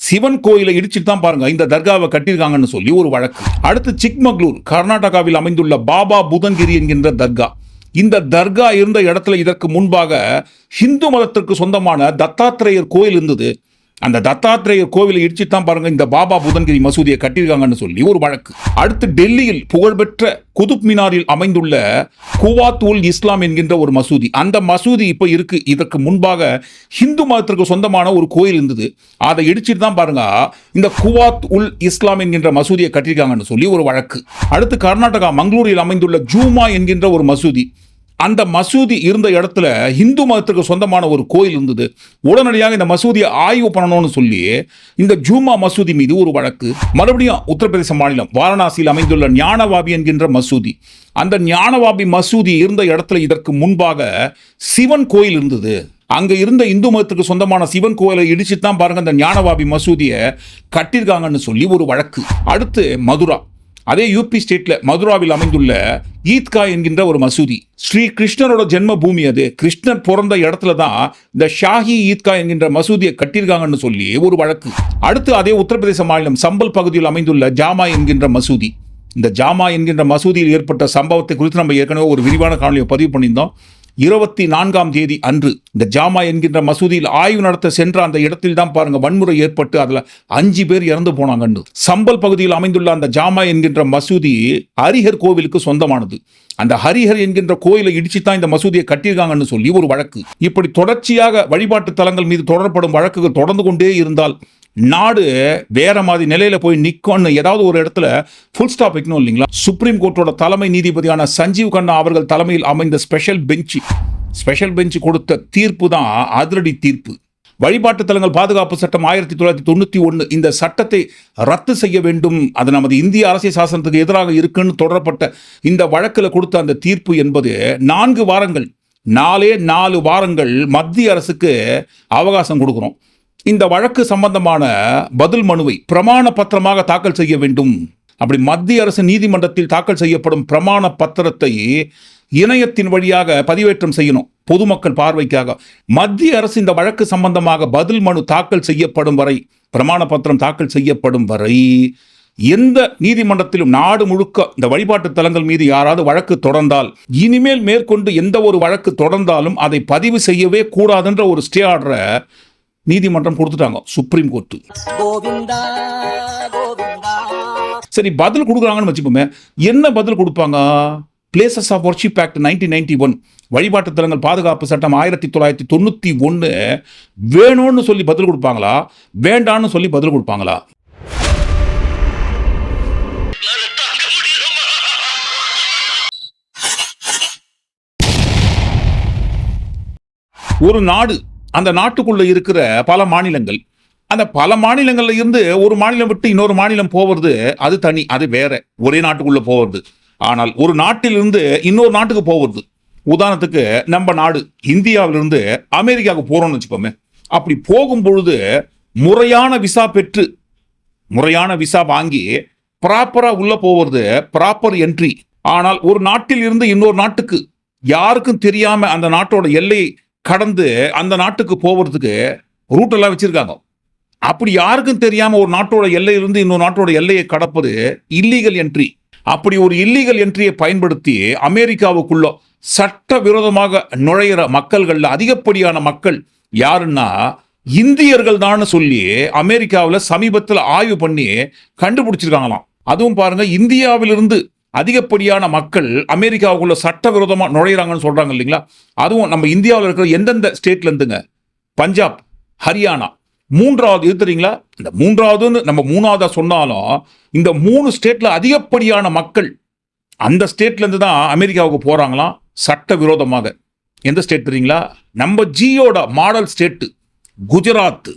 சிவன் கோயிலை இடிச்சுட்டு தான் பாருங்க. இந்த தர்காவை கட்டியிருக்காங்கன்னு சொல்லி ஒரு வழக்கு. அடுத்து சிக்மகளூர் கர்நாடகாவில் அமைந்துள்ள பாபா புதன்கிரி என்கின்ற தர்கா. இந்த தர்கா இருந்த இடத்துல இதற்கு முன்பாக ஹிந்து மதத்திற்கு சொந்தமான தத்தாத்திரேயர் கோயில் இருந்தது. அந்த தத்தாத்திரேய கோவிலை இடிச்சு தான் பாருங்க இந்த பாபா புதன்கிரி மசூதியை கட்டியிருக்காங்கன்னு சொல்லி ஒரு வழக்கு. அடுத்து டெல்லியில் புகழ்பெற்ற குதுப் மினாரில் அமைந்துள்ள குவாத் உல் இஸ்லாம் என்கின்ற ஒரு மசூதி. அந்த மசூதி இப்போ இருக்கு. இதற்கு முன்பாக ஹிந்து மதத்திற்கு சொந்தமான ஒரு கோயில் இருந்தது. அதை இடிச்சிட்டு தான் பாருங்க இந்த குவாத் உல் இஸ்லாம் என்கின்ற மசூதியை கட்டியிருக்காங்கன்னு சொல்லி ஒரு வழக்கு. அடுத்து கர்நாடகா மங்களூரில் அமைந்துள்ள ஜூமா என்கின்ற ஒரு மசூதி. அந்த மசூதி இருந்த இடத்துல இந்து மதத்துக்கு சொந்தமான ஒரு கோயில் இருந்தது. உடனடியாக இந்த மசூதியை ஆய்வு பண்ணணும்னு சொல்லி இந்த ஜூமா மசூதி மீது ஒரு வழக்கு. மறுபடியும் உத்தரப்பிரதேச மாநிலம் வாரணாசியில் அமைந்துள்ள ஞானவாபி என்கின்ற மசூதி. அந்த ஞானவாபி மசூதி இருந்த இடத்துல இதற்கு முன்பாக சிவன் கோயில் இருந்தது. அங்க இருந்த இந்து மதத்துக்கு சொந்தமான சிவன் கோயிலை இடிச்சு தான் பாருங்க அந்த ஞானவாபி மசூதியை கட்டியிருக்காங்கன்னு சொல்லி ஒரு வழக்கு. அடுத்து மதுரா. அதே யூபி ஸ்டேட்ல மதுராவில் அமைந்துள்ள ஈத்கா என்கின்ற ஒரு மசூதி. ஸ்ரீ கிருஷ்ணரோட ஜென்ம பூமி அது. கிருஷ்ணர் பிறந்த இடத்துல தான் இந்த ஷாஹி ஈத்கா என்கின்ற மசூதியை கட்டியிருக்காங்கன்னு சொல்லி ஒரு வழக்கு. அடுத்து அதே உத்தரப்பிரதேச மாநிலம் சம்பல் பகுதியில் அமைந்துள்ள ஜாமா என்கின்ற மசூதி. இந்த ஜாமா என்கின்ற மசூதியில் ஏற்பட்ட சம்பவத்தை குறித்து நம்ம ஏற்கனவே ஒரு விரிவான காணொலியை பதிவு பண்ணியிருந்தோம். இருபத்தி நான்காம் தேதி அன்று இந்த ஜாமா என்கின்ற மசூதியில் ஆய்வு நடத்த சென்ற அந்த இடத்தில் தான் பாருங்க வன்முறை ஏற்பட்டு அதுல அஞ்சு பேர் இறந்து போனாங்கன்னு. சம்பல் பகுதியில் அமைந்துள்ள அந்த ஜாமா என்கின்ற மசூதி ஹரிஹர் கோவிலுக்கு சொந்தமானது. அந்த ஹரிஹர் என்கின்ற கோயிலை இடிச்சு தான் இந்த மசூதியை கட்டியிருக்காங்கன்னு சொல்லி ஒரு வழக்கு. இப்படி தொடர்ச்சியாக வழிபாட்டு தலங்கள் மீது தொடரப்படும் வழக்குகள் தொடர்ந்து கொண்டே இருந்தால் நாடு வேற மாதிரி நிலையில போய் நிற்கும்னு ஏதாவது ஒரு இடத்துல ஃபுல் ஸ்டாப் வைக்கணும் இல்லைங்களா? சுப்ரீம் கோர்ட்டோட தலைமை நீதிபதியான சஞ்சீவ் கண்ணா அவர்கள் தலைமையில் அமைந்த ஸ்பெஷல் பெஞ்ச் ஸ்பெஷல் பெஞ்ச் கொடுத்த தீர்ப்பு தான் அதிரடி தீர்ப்பு. வழிபாட்டு தலங்கள் பாதுகாப்பு சட்டம் ஆயிரத்தி தொள்ளாயிரத்தி தொண்ணூற்றி ஒன்று இந்த சட்டத்தை ரத்து செய்ய வேண்டும். அது நமது இந்திய அரசியல் சாசனத்துக்கு எதிராக இருக்குன்னு தொடரப்பட்ட இந்த வழக்கில் கொடுத்த அந்த தீர்ப்பு என்பது நான்கு வாரங்கள் நாலே நாலு வாரங்கள் மத்திய அரசுக்கு அவகாசம் கொடுக்குறோம். இந்த வழக்கு சம்பந்தமான பதில் மனுவை பிரமாண பத்திரமாக தாக்கல் செய்ய வேண்டும். அப்படி மத்திய அரசு நீதிமன்றத்தில் தாக்கல் செய்யப்படும் பிரமாண பத்திரத்தை இணையத்தின் வழியாக பதிவேற்றம் செய்யணும். பொதுமக்கள் பார்வைக்காக. மத்திய அரசு இந்த வழக்கு சம்பந்தமாக பதில் மனு தாக்கல் செய்யப்படும் வரை பிரமாண பத்திரம் தாக்கல் செய்யப்படும் வரை எந்த நீதிமன்றத்திலும் நாடு முழுக்க இந்த வழிபாட்டு தலங்கள் மீது யாராவது வழக்கு தொடர்ந்தால் இனிமேல் மேற்கொண்டு எந்த ஒரு வழக்கு தொடர்ந்தாலும் அதை பதிவு செய்யவே கூடாதுன்ற ஒரு ஸ்டே ஆர்டரை நீதிமன்றம் கொடுத்துட்டாங்க சுப்ரீம் கோர்ட்டு சரி பதில் கொடுக்குறாங்கன்னு வச்சுப்போமே என்ன பதில் கொடுப்பாங்க? Places of worship act nineteen ninety one வழிபாட்டு தலங்கள் பாதுகாப்பு சட்டம் ஆயிரத்தி தொள்ளாயிரத்தி தொண்ணூற்றி ஒன்று வேணும்னு சொல்லி பதில் கொடுப்பாங்களா? வேண்டான்னு சொல்லி பதில் கொடுப்பாங்களா? ஒரு நாடு அந்த நாட்டுக்குள்ளே இருக்கிற பல மாநிலங்கள். அந்த பல மாநிலங்களில் இருந்து ஒரு மாநிலம் விட்டு இன்னொரு மாநிலம் போவது அது தனி அது வேற. ஒரே நாட்டுக்குள்ளே போவது. ஆனால் ஒரு நாட்டிலிருந்து இன்னொரு நாட்டுக்கு போவது. உதாரணத்துக்கு நம்ம நாடு இந்தியாவிலிருந்து அமெரிக்காவுக்கு போகிறோம்னு வச்சுப்போமே அப்படி போகும் பொழுது முறையான விசா பெற்று முறையான விசா வாங்கி ப்ராப்பராக உள்ளே போவது ப்ராப்பர் என்ட்ரி ஆனால் ஒரு நாட்டில் இருந்து இன்னொரு நாட்டுக்கு யாருக்கும் தெரியாமல் அந்த நாட்டோட எல்லை கடந்து அந்த நாட்டுக்கு போகிறதுக்கு ரூட்டெல்லாம் வச்சுருக்காங்க. அப்படி யாருக்கும் தெரியாமல் ஒரு நாட்டோட எல்லையிலிருந்து இன்னொரு நாட்டோட எல்லையை கடப்பது இல்லீகல் என்ட்ரி அப்படி ஒரு இல்லீகல் என்ட்ரியை பயன்படுத்தி அமெரிக்காவுக்குள்ள சட்ட விரோதமாக நுழையிற மக்கள்களில் அதிகப்படியான மக்கள் யாருன்னா இந்தியர்கள் தான் சொல்லி அமெரிக்காவில் சமீபத்தில் ஆய்வு பண்ணி கண்டுபிடிச்சிருக்காங்களாம். அதுவும் பாருங்க இந்தியாவிலிருந்து அதிகப்படியான மக்கள் அமெரிக்காவுக்குள்ள சட்டவிரோதமாக நுழையிறாங்கன்னு சொல்கிறாங்க இல்லைங்களா? அதுவும் நம்ம இந்தியாவில் இருக்கிற எந்தெந்த ஸ்டேட்லேருந்துங்க பஞ்சாப் ஹரியானா. மூன்றாவது இது தெரியுங்களா? இந்த மூன்றாவதுன்னு நம்ம மூணாவதாக சொன்னாலும் இந்த மூணு ஸ்டேட்டில் அதிகப்படியான மக்கள் அந்த ஸ்டேட்லேருந்து தான் அமெரிக்காவுக்கு போகிறாங்களாம் சட்ட விரோதமாக எந்த ஸ்டேட் தெரியுங்களா? நம்ம ஜியோட மாடல் ஸ்டேட்டு குஜராத்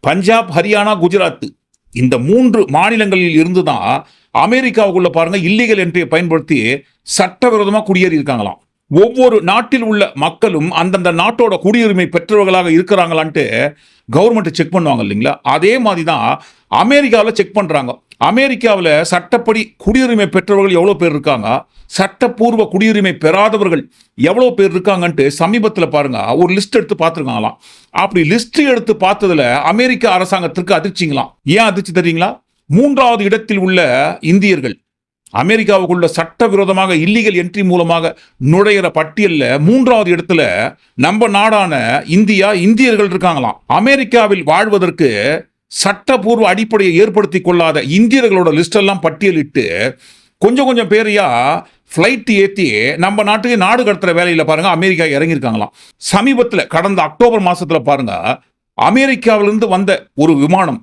பஞ்சாப் ஹரியானா குஜராத் இந்த மூன்று மாநிலங்களில் இருந்து தான் அமெரிக்காவுக்குள்ள பாருங்க இல்லீகல் என்ட்ரியை பயன்படுத்தி சட்டவிரோதமாக குடியேறி இருக்காங்களாம். ஒவ்வொரு நாட்டில் உள்ள மக்களும் அந்தந்த நாட்டோட குடியுரிமை பெற்றவர்களாக இருக்கிறாங்களான்ட்டு கவர்மெண்ட்டை செக் பண்ணுவாங்க இல்லைங்களா? அதே மாதிரி தான் அமெரிக்காவில் செக் பண்ணுறாங்க அமெரிக்காவில் சட்டப்படி குடியுரிமை பெற்றவர்கள் எவ்வளோ பேர் இருக்காங்க? சட்டப்பூர்வ குடியுரிமை பெறாதவர்கள் எவ்வளோ பேர் இருக்காங்கன்ட்டு சமீபத்தில் பாருங்க. ஒரு லிஸ்ட் எடுத்து பார்த்துருக்காங்களாம். அப்படி லிஸ்ட் எடுத்து பார்த்ததுல அமெரிக்க அரசாங்கத்திற்கு அதிர்ச்சிங்களாம். ஏன் அதிர்ச்சி தெரியுங்களா? மூன்றாவது இடத்தில் உள்ள இந்தியர்கள் அமெரிக்காவுக்குள்ள சட்டவிரோதமாக இல்லீகல் என்ட்ரி மூலமாக நுழையிற பட்டியலில் மூன்றாவது இடத்துல நம்ம நாடான இந்தியா இந்தியர்கள் இருக்காங்களாம். அமெரிக்காவில் வாழ்வதற்கு சட்டப்பூர்வ அடிப்படையை ஏற்படுத்தி கொள்ளாத இந்தியர்களோட லிஸ்ட் எல்லாம் பட்டியலிட்டு கொஞ்சம் கொஞ்சம் பேரையா ஃப்ளைட் ஏற்றி நம்ம நாட்டுக்கு நாடு கடத்துகிற வேலையில் பாருங்க அமெரிக்கா இறங்கியிருக்காங்களாம். சமீபத்தில் கடந்த அக்டோபர் மாதத்தில் பாருங்கள் அமெரிக்காவிலேருந்து வந்த ஒரு விமானம்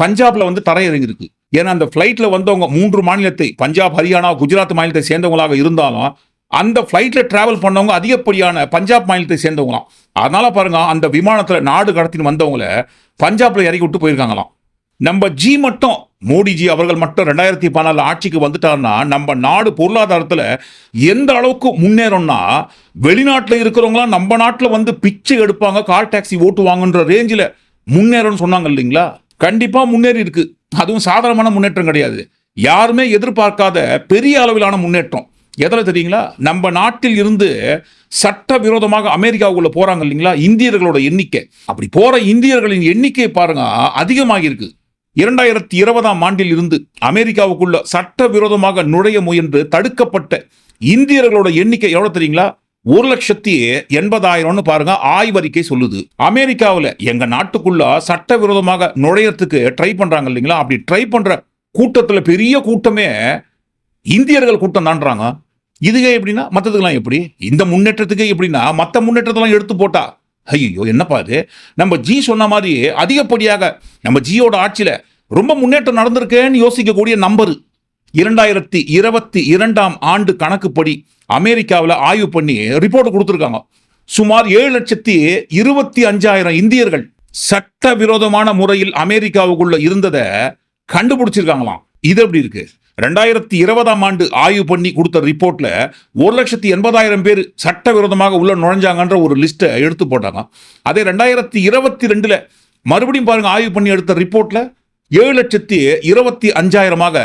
பஞ்சாபில் வந்து தரையிறங்கியிருக்கு. ஏன்னா அந்த ஃப்ளைட்டில் வந்தவங்க மூன்று மாநிலத்தை பஞ்சாப் ஹரியானா குஜராத் மாநிலத்தை சேர்ந்தவங்களாக இருந்தாலும் அந்த ஃப்ளைட்டில் ட்ராவல் பண்ணவங்க அதிகப்படியான பஞ்சாப் மாநிலத்தை சேர்ந்தவங்களாம். அதனால் பாருங்க அந்த விமானத்தில் நாடு கடத்தின்னு வந்தவங்கள பஞ்சாபில் இறக்கி விட்டு போயிருக்காங்களாம். நம்ம ஜி மட்டும் மோடிஜி அவர்கள் மட்டும் ரெண்டாயிரத்தி பதினாலு ஆட்சிக்கு வந்துட்டாருன்னா நம்ம நாடு பொருளாதாரத்தில் எந்த அளவுக்கு முன்னேறோம்னா வெளிநாட்டில் இருக்கிறவங்களாம் நம்ம நாட்டில் வந்து பிச்சை எடுப்பாங்க கார் டாக்ஸி ஓட்டுவாங்கன்ற ரேஞ்சில் முன்னேறோம்னு சொன்னாங்க இல்லைங்களா? கண்டிப்பாக முன்னேறி இருக்கு. அதுவும் சாதாரணமான முன்னேற்றம் கிடையாது. யாருமே எதிர்பார்க்காத பெரிய அளவிலான முன்னேற்றம். எதில் தெரியுங்களா? நம்ம நாட்டில் இருந்து சட்டவிரோதமாக அமெரிக்காவுக்குள்ள போறாங்க இல்லைங்களா? இந்தியர்களோட எண்ணிக்கை. அப்படி போற இந்தியர்களின் எண்ணிக்கை பாருங்க அதிகமாக இருக்கு இரண்டாயிரத்தி இருபதாம் ஆண்டில் இருந்து அமெரிக்காவுக்குள்ள சட்டவிரோதமாக நுழைய முயன்று தடுக்கப்பட்ட இந்தியர்களோட எண்ணிக்கை எவ்வளோ தெரியுங்களா? ஒரு லட்சத்தி எண்பதாயிரம்னு பாருங்க ஆய்வறிக்கை சொல்லுது. அமெரிக்காவில் எங்க நாட்டுக்குள்ள சட்டவிரோதமாக நுழையறதுக்கு ட்ரை பண்றாங்க இல்லைங்களா? அப்படி ட்ரை பண்ற கூட்டத்தில் பெரிய கூட்டமே இந்தியர்கள் கூட்டம் தான்றாங்க இதுவே எப்படின்னா மற்றதுக்கெல்லாம் எப்படி? இந்த முன்னேற்றத்துக்கு எப்படின்னா மற்ற முன்னேற்றத்தெல்லாம் எடுத்து போட்டா. ஐயோ என்னப்பா அது நம்ம ஜி சொன்ன மாதிரி அதிகப்படியாக நம்ம ஜியோட ஆட்சியில் ரொம்ப முன்னேற்றம் நடந்திருக்கேன்னு யோசிக்கக்கூடிய நம்பர். இரண்டாயிரத்தி இருபத்தி இரண்டாம் ஆண்டு கணக்குப்படி அமெரிக்காவில் ஆய்வு பண்ணி ரிப்போர்ட் கொடுத்துருக்காங்க. சுமார் ஏழு லட்சத்தி இருபத்தி அஞ்சாயிரம் இந்தியர்கள் சட்டவிரோதமான முறையில் அமெரிக்காவுக்குள்ள இருந்ததை கண்டுபிடிச்சிருக்காங்களாம். இது எப்படி இருக்கு? ரெண்டாயிரத்தி இருபதாம் ஆண்டு ஆய்வு பண்ணி கொடுத்த ரிப்போர்ட்டில் ஒரு லட்சத்தி எண்பதாயிரம் பேர் சட்டவிரோதமாக உள்ள நுழைஞ்சாங்கன்ற ஒரு லிஸ்ட்டை எடுத்து போட்டாங்க. அதே ரெண்டாயிரத்தி இருபத்தி ரெண்டில் மறுபடியும் பாருங்க ஆய்வு பண்ணி எடுத்த ரிப்போர்ட்டில் ஏழு லட்சத்தி இருபத்தி அஞ்சாயிரமாக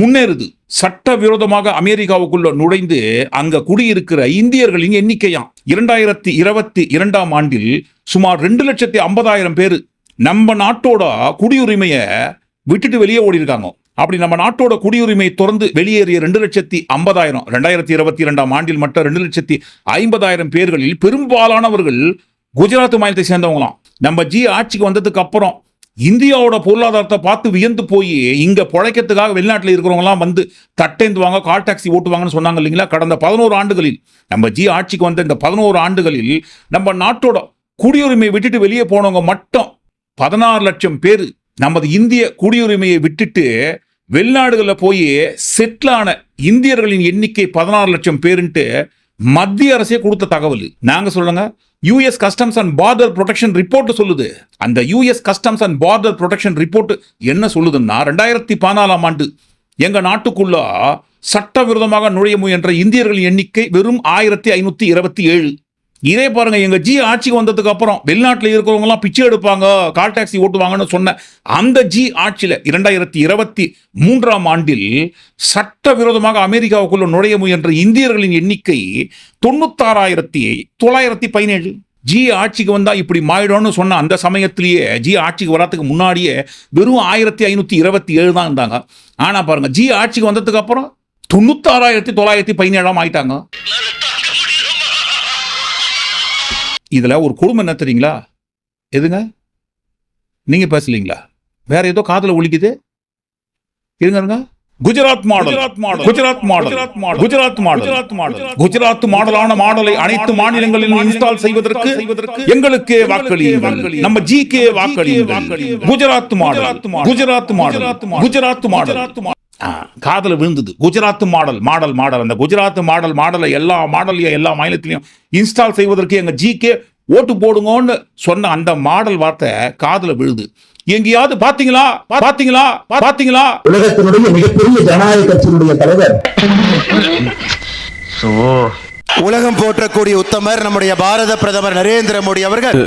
முன்னேறுது. சட்டவிரோதமாக அமெரிக்காவுக்குள்ள நுழைந்து அங்க குடியிருக்கிற இந்தியர்களின் எண்ணிக்கையாம். இரண்டாயிரத்தி இருபத்தி இரண்டாம் ஆண்டில் சுமார் ரெண்டு லட்சத்தி ஐம்பதாயிரம் பேர் நம்ம நாட்டோட குடியுரிமையை விட்டுட்டு வெளியே ஓடி இருக்காங்க அப்படி நம்ம நாட்டோட குடியுரிமை திறந்து வெளியேறிய ரெண்டு லட்சத்தி ஐம்பதாயிரம் ரெண்டாயிரத்தி இருபத்தி இரண்டாம் ஆண்டில் மட்டும் ரெண்டு லட்சத்தி ஐம்பதாயிரம் பேர்களில் பெரும்பாலானவர்கள் குஜராத் மாநிலத்தை சேர்ந்தவங்களாம். நம்ம ஜி ஆட்சிக்கு வந்ததுக்கு அப்புறம் இந்தியாவோட பொருளாதாரத்தை பார்த்து வியந்து போய் இங்கே பிழைக்கிறதுக்காக வெளிநாட்டில் இருக்கிறவங்கலாம் வந்து தட்டேந்துவாங்க கால் டாக்ஸி ஓட்டுவாங்கன்னு சொன்னாங்க இல்லைங்களா? கடந்த பதினோரு ஆண்டுகளில் நம்ம ஜி ஆட்சிக்கு வந்த இந்த பதினோரு ஆண்டுகளில் நம்ம நாட்டோட குடியுரிமையை விட்டுட்டு வெளியே போனவங்க மட்டும் பதினாறு லட்சம் பேர் நமது இந்திய குடியுரிமையை விட்டுட்டு வெளிநாடுகளில் போய் செட்டிலான இந்தியர்களின் எண்ணிக்கை பதினாறு லட்சம் பேருன்ட்டு மத்திய அரசே கொடுத்த தகவல். நாங்க சொல்லுங்க US customs and border protection report சொல்லுது. அந்த US customs and border protection report என்ன சொல்லுதுன்னா ரெண்டாயிரத்தி பதினாலாம் ஆண்டு எங்க நாட்டுக்குள்ள சட்டவிரோதமாக நுழைய முயன்ற இந்தியர்களின் எண்ணிக்கை வெறும் ஆயிரத்தி ஐநூத்தி இருபத்தி ஏழு. இதே பாருங்க எங்க ஜி ஆட்சிக்கு வந்ததுக்கு அப்புறம் வெளிநாட்டில் இருக்கிறவங்க எல்லாம் பிச்சை எடுப்பாங்க கால் டாக்ஸி ஓட்டுவாங்கன்னு சொன்ன அந்த ஜி ஆட்சியில் இரண்டாயிரத்தி இருபத்தி மூன்றாம் ஆண்டில் சட்டவிரோதமாக அமெரிக்காவுக்குள்ள நுழைய முயன்ற இந்தியர்களின் எண்ணிக்கை தொண்ணூத்தாறாயிரத்தி தொள்ளாயிரத்தி பதினேழு. ஜி ஆட்சிக்கு வந்தால் இப்படி மாறிடும்னு சொன்ன அந்த சமயத்திலேயே ஜி ஆட்சிக்கு வர்றதுக்கு முன்னாடியே வெறும் ஆயிரத்தி ஐநூற்றி இருபத்தி ஏழு தான் இருந்தாங்க. ஆனால் பாருங்க ஜி ஆட்சிக்கு வந்ததுக்கு அப்புறம் தொண்ணூத்தாறாயிரத்தி தொள்ளாயிரத்தி பதினேழாம் ஆயிட்டாங்க. இதுல ஒரு குடும்பம் என்ன தெரியுங்களா எதுங்க நீங்க பேசலீங்களா வேற ஏதோ காதுல ஒலிக்குது இருங்க Gujarat model Gujarat model Gujarat model Gujarat model Gujarat மாடலான மாடலை அனைத்து மாநிலங்களிலும் இன்ஸ்டால் செய்வதற்கு எங்களுக்கு வாக்களியுங்கள் நம்ம G K வாக்களியுங்கள் Gujarat model Gujarat model Gujarat model காதுல விழுந்தது. Gujarat model model model. அந்த குஜராத் மாடல் மாடலை எல்லா மாடலையும் எல்லா மாநிலத்திலையும் இன்ஸ்டால் செய்வதற்கு எங்க ஜிகே ஓட்டு போடுங்கன்னு சொன்ன அந்த மாடல் வார்த்தை காதுல விழுது. எங்கேயாவது பாத்தீங்களா? பாத்தீங்களா? பாத்தீங்களா? உலகத்தினுடைய மிகப்பெரிய ஜனநாயக கட்சியினுடைய தலைவர். உலகம் போற்றக்கூடிய உத்தமர் நம்முடைய பாரத பிரதமர் நரேந்திர மோடி அவர்கள்.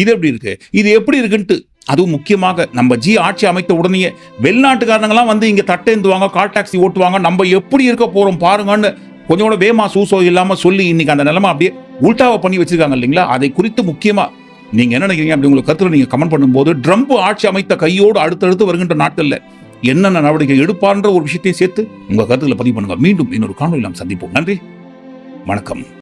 இது எப்படி இருக்கு? இது எப்படி இருக்குன்ட்டு அதுவும் முக்கியமாக நம்ம ஜி ஆட்சி அமைத்த உடனேயே வெளிநாட்டுக்காரங்களாம் வந்து இங்கே தட்டேந்துவாங்க கால் டாக்ஸி ஓட்டுவாங்க நம்ம எப்படி இருக்க போகிறோம் பாருங்கன்னு கொஞ்சம் கூட வேமா சூசோ இல்லாமல் சொல்லி இன்னைக்கு அந்த நிலைமை அப்படியே உல்டாவை பண்ணி வச்சிருக்காங்க இல்லைங்களா? அதை குறித்து முக்கியமாக நீங்கள் என்ன நினைக்கிறீங்க அப்படி உங்களுக்கு கருத்தில் நீங்கள் கமெண்ட் பண்ணும்போது ட்ரம்ப் ஆட்சி அமைத்த கையோடு அடுத்தடுத்து வருகின்ற நாட்களில் என்னென்ன நடவடிக்கை எடுப்பார்ன்ற ஒரு விஷயத்தையும் சேர்த்து உங்கள் கருத்தில் பதிவு பண்ணுங்கள் மீண்டும் இன்னொரு காணொலி நாம் சந்திப்போம். நன்றி. வணக்கம்.